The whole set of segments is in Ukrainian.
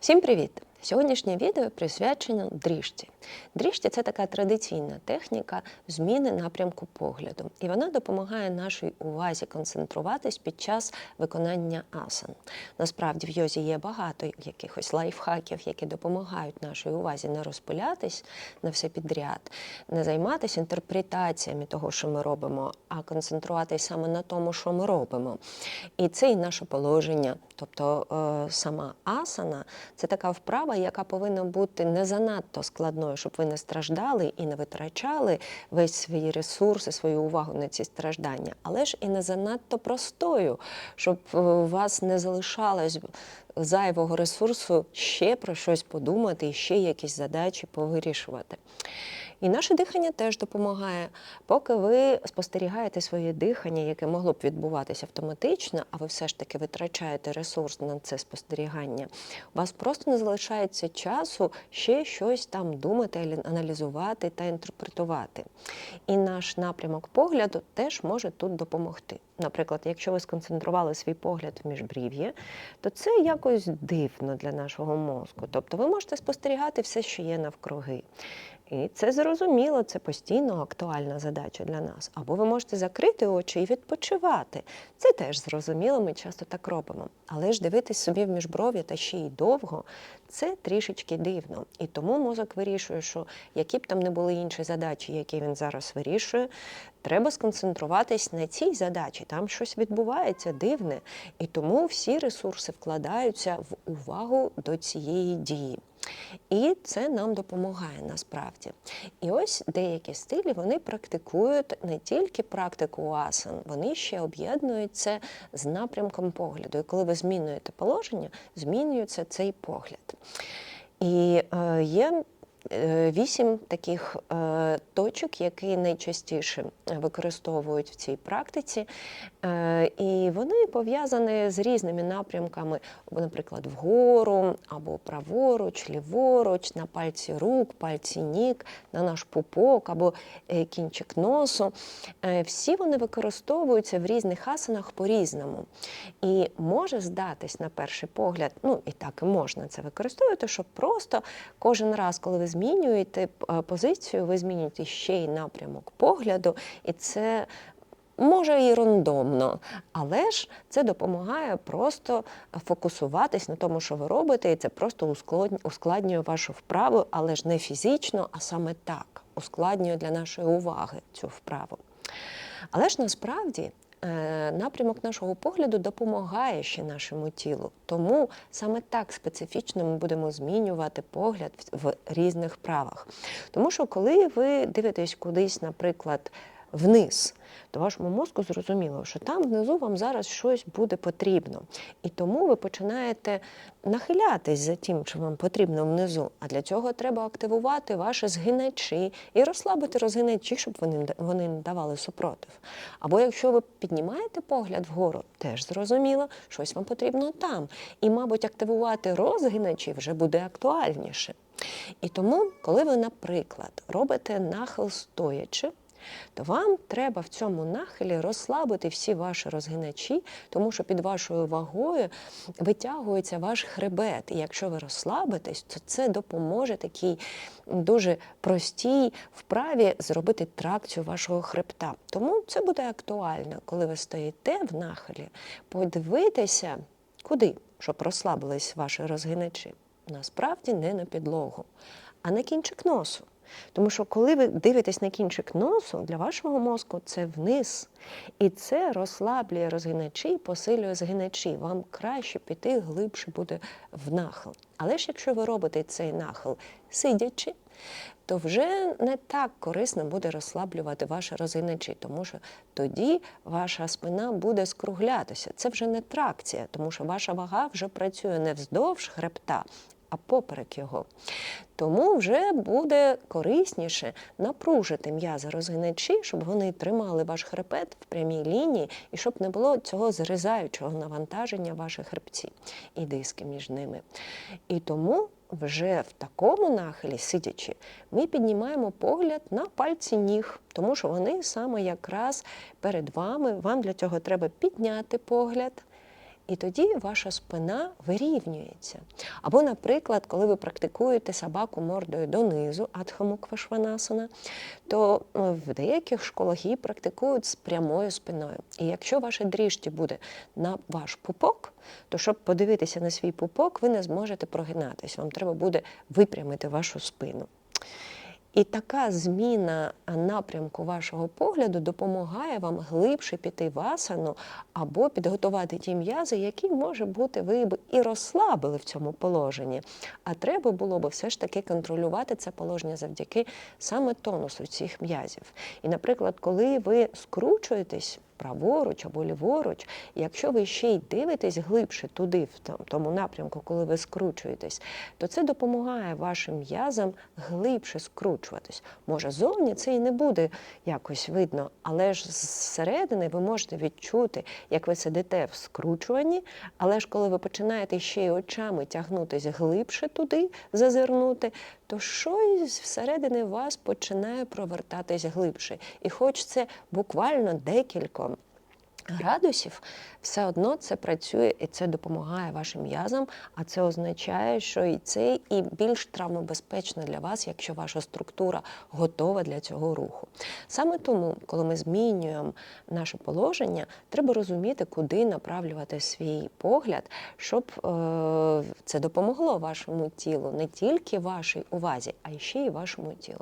Всім привіт! Сьогоднішнє відео присвячено дріжці. Дріжці це така традиційна техніка зміни напрямку погляду, і вона допомагає нашій увазі концентруватись під час виконання асан. Насправді в йозі є багато якихось лайфхаків, які допомагають нашій увазі не розпилятись на все підряд, не займатися інтерпретаціями того, що ми робимо, а концентруватись саме на тому, що ми робимо. І це і наше положення, тобто е, сама асана це така вправа, яка повинна бути не занадто складною, щоб ви не страждали і не витрачали весь свої ресурси, свою увагу на ці страждання, але ж і не занадто простою, щоб е, у вас не залишалось зайвого ресурсу ще про щось подумати і ще якісь задачі повирішувати. І наше дихання теж допомагає. Поки ви спостерігаєте своє дихання, яке могло б відбуватися автоматично, а ви все ж таки витрачаєте ресурс на це спостерігання, у вас просто не залишається часу ще щось там думати, аналізувати та інтерпретувати. І наш напрямок погляду теж може тут допомогти. Наприклад, якщо ви сконцентрували свій погляд в міжбрів'ї, то це якось дивно для нашого мозку. Тобто ви можете спостерігати все, що є навкруги. І це зрозуміло, це постійно актуальна задача для нас. Або ви можете закрити очі і відпочивати. Це теж зрозуміло, ми часто так робимо. Але ж дивитись собі в міжбров'я та ще й довго це трішечки дивно. І тому мозок вирішує, що які б там не були інші задачі, які він зараз вирішує, треба сконцентруватись на цій задачі. Там щось відбувається дивне. І тому всі ресурси вкладаються в увагу до цієї дії. І це нам допомагає насправді. І ось деякі стилі вони практикують не тільки практику асан, вони ще об'єднують це з напрямком погляду. І коли ви змінюєте положення, змінюється цей погляд. І е, є вісім таких е, точок, які найчастіше використовують в цій практиці, е, і вони пов'язані з різними напрямками, наприклад, вгору або праворуч, ліворуч, на пальці рук, пальці ніг, на наш пупок або кінчик носу. Всі вони використовуються в різних асанах по-різному. І може здатись на перший погляд, ну і так і можна це використовувати, щоб просто кожен раз, коли ви змінюєте е, позицію, ви змінюєте ще й напрямок погляду, і це. Може і рандомно, але ж це допомагає просто фокусуватись на тому, що ви робите, і це просто ускладнює вашу вправу, але ж не фізично, а саме так ускладнює для нашої уваги цю вправу. Але ж насправді напрямок нашого погляду допомагає ще нашому тілу. Тому саме так специфічно ми будемо змінювати погляд в різних правах. Тому що, коли ви дивитесь кудись, наприклад, вниз, то вашому мозку зрозуміло, що там внизу вам зараз щось буде потрібно. І тому ви починаєте нахилятись за тим, що вам потрібно внизу. А для цього треба активувати ваші згиначі і розслабити розгиначі, щоб вони вони не давали супротив. Або якщо ви піднімаєте погляд вгору, теж зрозуміло, щось вам потрібно там. І, мабуть, активувати розгиначі вже буде актуальніше. І тому, коли ви, наприклад, робите нахил стоячи, то вам треба в цьому нахилі розслабити всі ваші розгиначі, тому що під вашою вагою витягується ваш хребет. І якщо ви розслабитесь, то це допоможе такій дуже простій вправі зробити тракцію вашого хребта. Тому це буде актуально, коли ви стоїте в нахилі, подивитися, куди, щоб розслабились ваші розгиначі. Насправді не на підлогу, а на кінчик носу. Тому що, коли ви дивитесь на кінчик носу, для вашого мозку це вниз. І це розслаблює розгиначі посилює згиначі. Вам краще піти глибше буде в нахил. Але ж якщо ви робите цей нахил сидячи, то вже не так корисно буде розслаблювати ваші розгиначі, тому що тоді ваша спина буде скруглятися. Це вже не тракція, тому що ваша вага вже працює не вздовж хребта, а поперек його. Тому вже буде корисніше напружити м'язи розгиначі, щоб вони тримали ваш хребет в прямій лінії і щоб не було цього зрізаючого навантаження ваших хребців і диски між ними. І тому вже в такому нахилі, сидячи, ми піднімаємо погляд на пальці ніг, тому що вони саме якраз перед вами. Вам для цього треба підняти погляд. І тоді ваша спина вирівнюється. Або, наприклад, коли ви практикуєте собаку мордою донизу, адхамуквашванасана, то е, в деяких школах її практикують з прямою спиною. І якщо ваше дріжті буде на ваш пупок, то щоб подивитися на свій пупок, ви не зможете прогинатись. Вам треба буде випрямити вашу спину. І така зміна напрямку вашого погляду допомагає вам глибше піти в асану або підготувати ті м'язи, які, може бути, ви б і розслабили в цьому положенні. А треба було б все ж таки контролювати це положення завдяки саме тонусу цих м'язів. І, наприклад, коли ви скручуєтесь, праворуч або ліворуч, і якщо ви ще й дивитесь глибше туди, в тому напрямку, коли ви скручуєтесь, то це допомагає вашим м'язам глибше скручуватись. Може, зовні це і не буде якось видно, але ж зсередини ви можете відчути, як ви сидите в скручуванні, але ж коли ви починаєте ще й очами тягнутись глибше туди, зазирнути, то щось всередини вас починає провертатись глибше. І хоч це буквально декілька градусів, все одно це працює і це допомагає вашим м'язам, а це означає, що і це і більш травмобезпечно для вас, якщо ваша структура готова для цього руху. Саме тому, коли ми змінюємо наше положення, треба розуміти, куди направлювати свій погляд, щоб е це допомогло вашому тілу, не тільки вашій увазі, а ще й вашому тілу.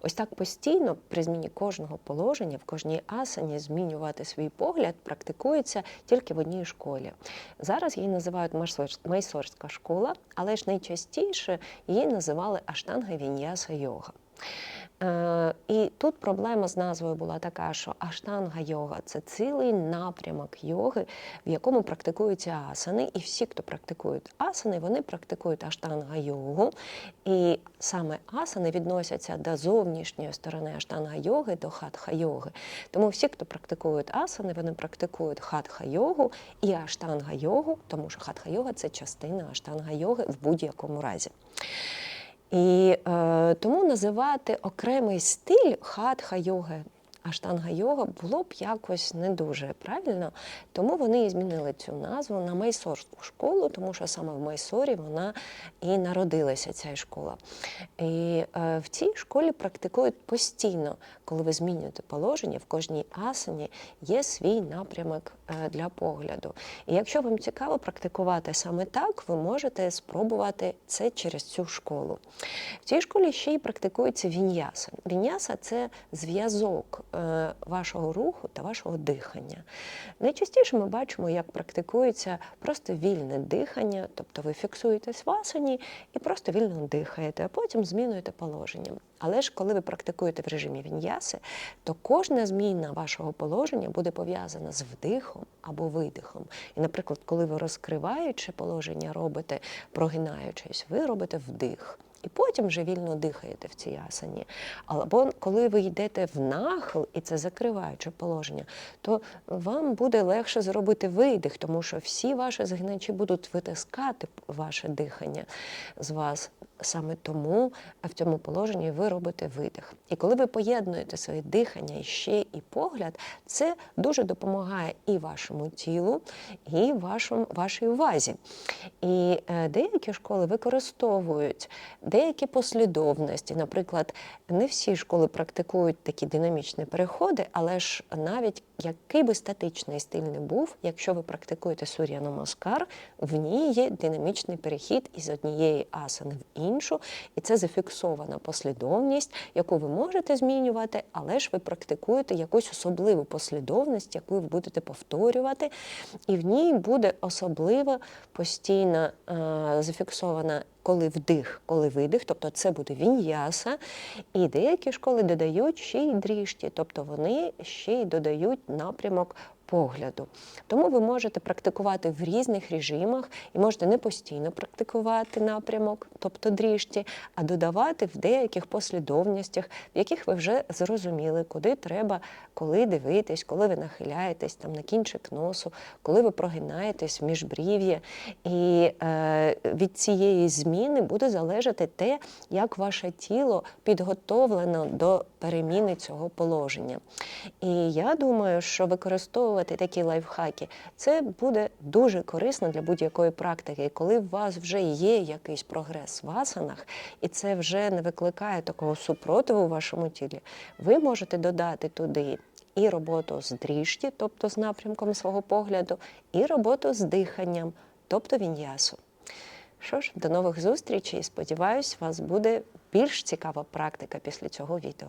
Ось так постійно при зміні кожного положення, в кожній асані змінювати свій погляд практикується тільки в одній школі. Зараз її називають майсорська школа, але ж найчастіше її називали Аштанга Віньяса йога. Е, і тут проблема з назвою була така, що аштанга йога це цілий напрямок йоги, в якому практикуються асани. І всі, хто практикують асани, вони практикують аштанга йогу. І саме асани відносяться до зовнішньої сторони аштанга йоги, до хатха йоги. Тому всі, хто практикують асани, вони практикують хатха йогу і аштанга йогу, тому що хатха йога це частина аштанга йоги в будь-якому разі. І е, тому називати окремий стиль хатха йоги аштанга йога було б якось не дуже правильно, тому вони і змінили цю назву на майсорську школу, тому що саме в Майсорі вона і народилася ця школа. І е, в цій школі практикують постійно, коли ви змінюєте положення, в кожній асані є свій напрямок е, для погляду. І якщо вам цікаво практикувати саме так, ви можете спробувати це через цю школу. В цій школі ще й практикується віньяса. Віньяса це зв'язок вашого руху та вашого дихання. Найчастіше ми бачимо, як практикується просто вільне дихання, тобто ви фіксуєтесь в асані і просто вільно дихаєте, а потім змінюєте положення. Але ж коли ви практикуєте в режимі віньяси, то кожна зміна вашого положення буде пов'язана з вдихом або видихом. І, наприклад, коли ви розкриваючи положення робите, прогинаючись, ви робите вдих і потім вже вільно дихаєте в цій асані. Або коли ви йдете в нахил, і це закриваюче положення, то вам буде легше зробити видих, тому що всі ваші згиначі будуть витискати ваше дихання з вас. Саме тому в цьому положенні ви робите видих. І коли ви поєднуєте своє дихання і ще і погляд, це дуже допомагає і вашому тілу, і вашому, вашій увазі. І е, деякі школи використовують деякі послідовності. Наприклад, не всі школи практикують такі динамічні переходи, але ж навіть який би статичний стиль не був, якщо ви практикуєте сур'яно маскар, в ній є динамічний перехід із однієї асани в іншу, і це зафіксована послідовність, яку ви можете змінювати, але ж ви практикуєте якусь особливу послідовність, яку ви будете повторювати, і в ній буде особливо постійно е зафіксована коли вдих, коли видих, тобто це буде віньяса. І деякі школи додають ще й дріжті, тобто вони ще й додають напрямок погляду. Тому ви можете практикувати в різних режимах і можете не постійно практикувати напрямок, тобто дріжті, а додавати в деяких послідовностях, в яких ви вже зрозуміли, куди треба, коли дивитись, коли ви нахиляєтесь там на кінчик носу, коли ви прогинаєтесь в міжбрів'я. І е, від цієї зміни буде залежати те, як ваше тіло підготовлено до переміни цього положення. І я думаю, що використовувати такі лайфхаки це буде дуже корисно для будь-якої практики. І коли у вас вже є якийсь прогрес в асанах, і це вже не викликає такого супротиву в вашому тілі, ви можете додати туди. І роботу з дріжті, тобто з напрямком свого погляду, і роботу з диханням, тобто він'ясу. Що ж, до нових зустрічей. Сподіваюсь, вас буде більш цікава практика після цього відео.